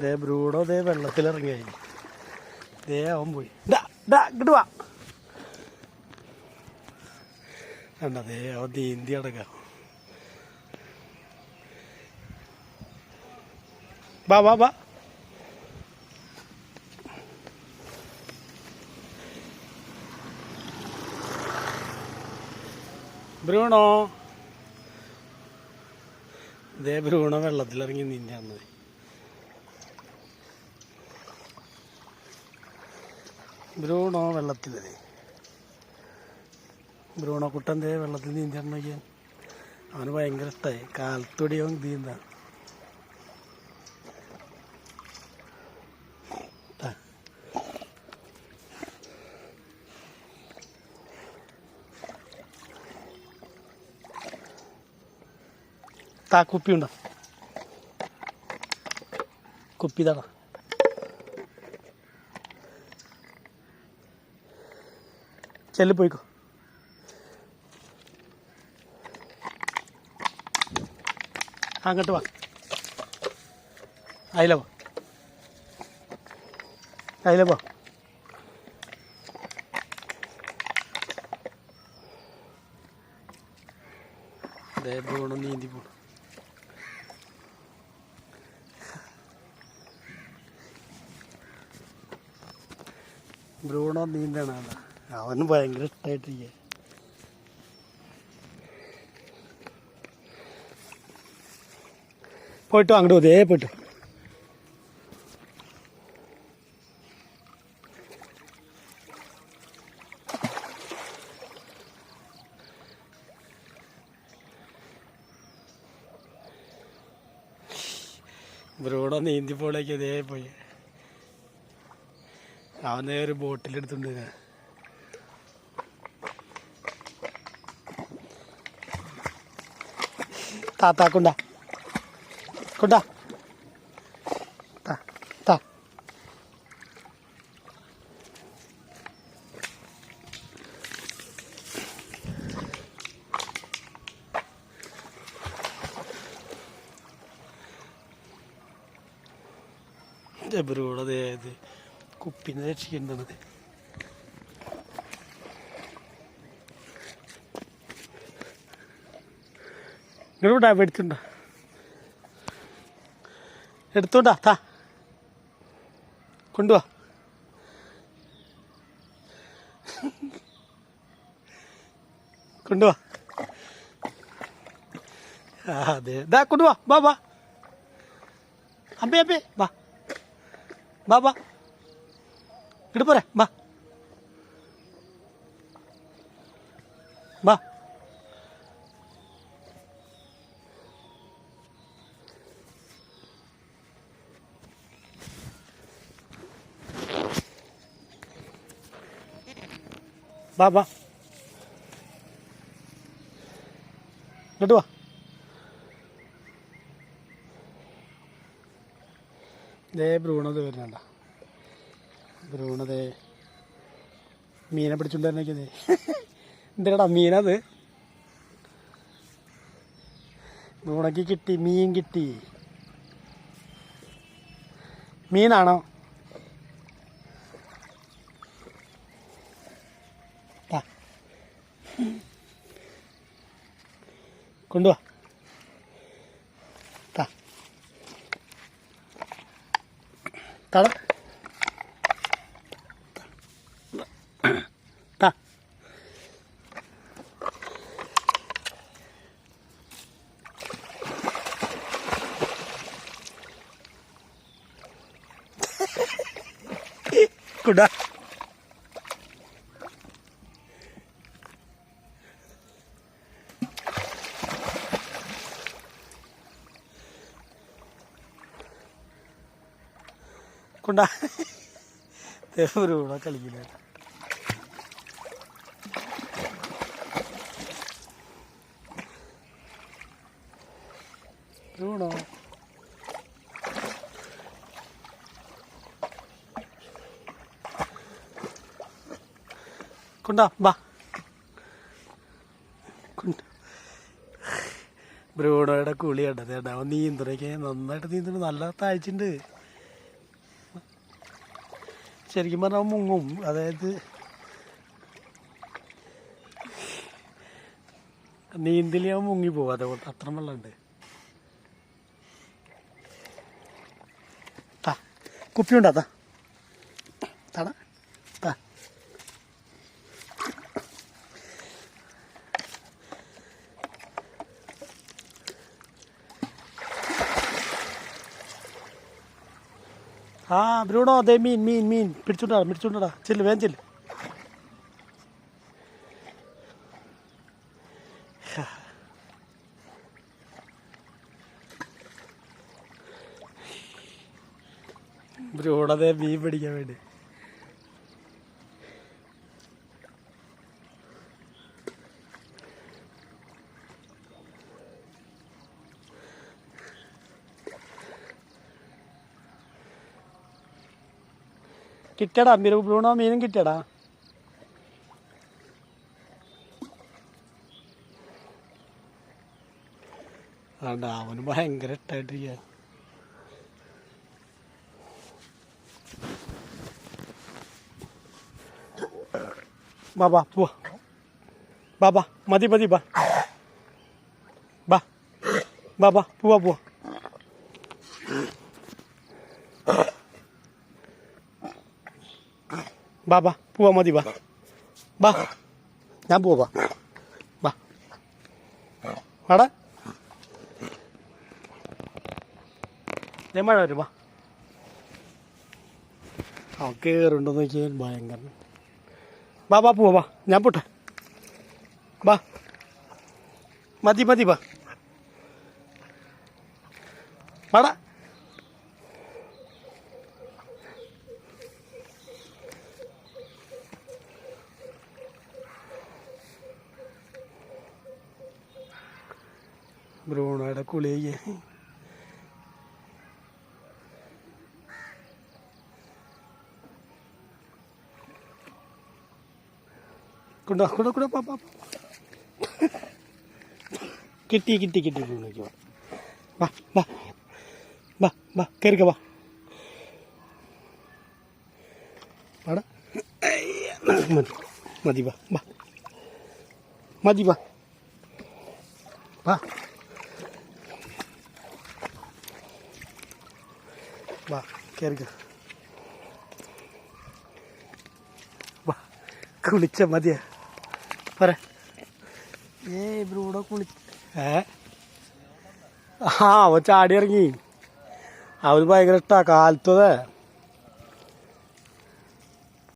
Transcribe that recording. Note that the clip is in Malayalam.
ദേ ബ്രൂഡോ ദേ വെള്ളത്തിലിറങ്ങിയായി. ഇതേ അവൻ പോയി. ഇങ്ങോട്ട് വാ. കണ്ട ദേ അവൻ നീന്തി അടക്കാം വാ വാ വാ. ബ്രൂണോ? ദേ ബ്രൂണോ വെള്ളത്തിലിറങ്ങി നീന്താന്ന് ബ്രൂണോ വെള്ളത്തിലേ ബ്രൂണോ കുട്ടൻ ദേ വെള്ളത്തിൽ നീന്താണെന്നൊക്കെ അവന് ഭയങ്കര ഇഷ്ടമായി കാലത്തൊടിയോ നീന്ത താ കുപ്പി ഉണ്ടോ കുപ്പി താടാ ചെല്ലി പോയിക്കോ. അങ്ങോട്ട് വാ. അതില പോ അതില പോ ദേ പോണം നീന്തി പോണം. ബ്രൂണോ നീന്താണ് അതാ അവന് ഭയങ്കര ഇഷ്ടമായിട്ടിരിക്കുക പോയിട്ടോ അങ്ങോട്ട് അതേ പോയിട്ടോ ഇവരോടെ നീന്തിപ്പോളേക്ക് പോളേക്ക് അതേ പോയി. അവനെ ഒരു ബോട്ടിലെടുത്തുണ്ട് ഞാൻ താത്താ കൊണ്ട. കൊണ്ടാ താ. താ ബ്രൂടെ ഇത്? കുപ്പിനെ രക്ഷിക്കേണ്ടത്. നിങ്ങളിവിടെ എടുത്തുണ്ടോ എടുത്തോണ്ടാ താ. കൊണ്ടുവാ. കൊണ്ടുവാ. അതെ. ദാ കൊണ്ടുവാ. വാ വാ. അമ്പേ അമ്പേ. വാ. വാ വാ. ഇങ്ങോട്ട് പോരെ. വാ. വാ. വാ വാ. ഇങ്ങോട്ട് വാ. ദേ ബ്രൂണത് വരുന്നുണ്ട. ഭ്രൂണതേ. മീനെ പിടിച്ചുണ്ടായിരുന്നേ തന്നെ എന്തിനാടാ മീനത് ബ്രൂണക്ക് കിട്ടി മീൻ കിട്ടി. മീനാണോ? കൊണ്ടുവാ. താ. തട താ. കുടാ കൊണ്ടാ ദേവരൂടെ കളിക്കില്ല. ബ്രൂണോ കൊണ്ടാ ബാ കൊണ്ട്. ബ്രൂണോയുടെ കുളി കണ്ടത് കേട്ടോ അവൻ നീന്തലൊക്കെ നന്നായിട്ട് നീന്തുന്നു. നല്ല താഴ്ചയുണ്ട്. ശരിക്കും പറഞ്ഞാൽ മുങ്ങും. അതായത് നീന്തലി ഞാൻ മുങ്ങി പോകും അതുകൊണ്ട് അത്ര വെള്ളമുണ്ട്. കുപ്പിയുണ്ടാ? താടാ ആ ബ്രൂണോ അതെ മീൻ മീൻ മീൻ. പിടിച്ചോണ്ടാ പിടിച്ചോണ്ടാ. ചെല്ല് വേഗം ചെല്ല്. ബ്രൂണോ അതെ മീൻ പിടിക്കാൻ വേണ്ടി. കിട്ടിയടാ മീൻ ബ്രൂണോ മീനും കിട്ടിയടാ. ആണ്ട അവന് ഭയങ്കര ഇട്ടായിട്ടിരിക്കുക ബാബാ പോവാ. ബാബാ മതി മതി ബാ. ബാ ബാബാ പോവാ പോവാ. ബാ ബാ പോവാ മതി ബാ ബാ ഞാൻ പോവാ ബാ വാടാ മഴ വരും ബാ ആ കയറുണ്ടോ നോക്കിയാൽ ഭയങ്കര. ബാ ബാ പോവാ ബാ. ഞാൻ പോട്ടെ. ബാ. മതി മതി ബാ. വാടാ. ബ്രൂണോയുടെ കുളി ചെയ്യാൻ കൊണ്ടോ കൊണ്ടോ കൊണ്ടോ പാ പാ പാ. കിട്ടി കിട്ടി കിട്ടി ബ്രൂണോയ്ക്ക് വാ വാ വാ വാ കയറിക്ക വാ വാടാ അയ്യ, മതി മതി വാ വാ മതി വാ വാ വാ കയറിക്ക വാ കുളിച്ച മതിയാ. പറ. ഏ ബ്രൂടെ കുളി ഏ? ആ അവ ചാടി ഇറങ്ങി അവന് ഭയങ്കര ഇഷ്ടമാണ് കാലത്തതേ.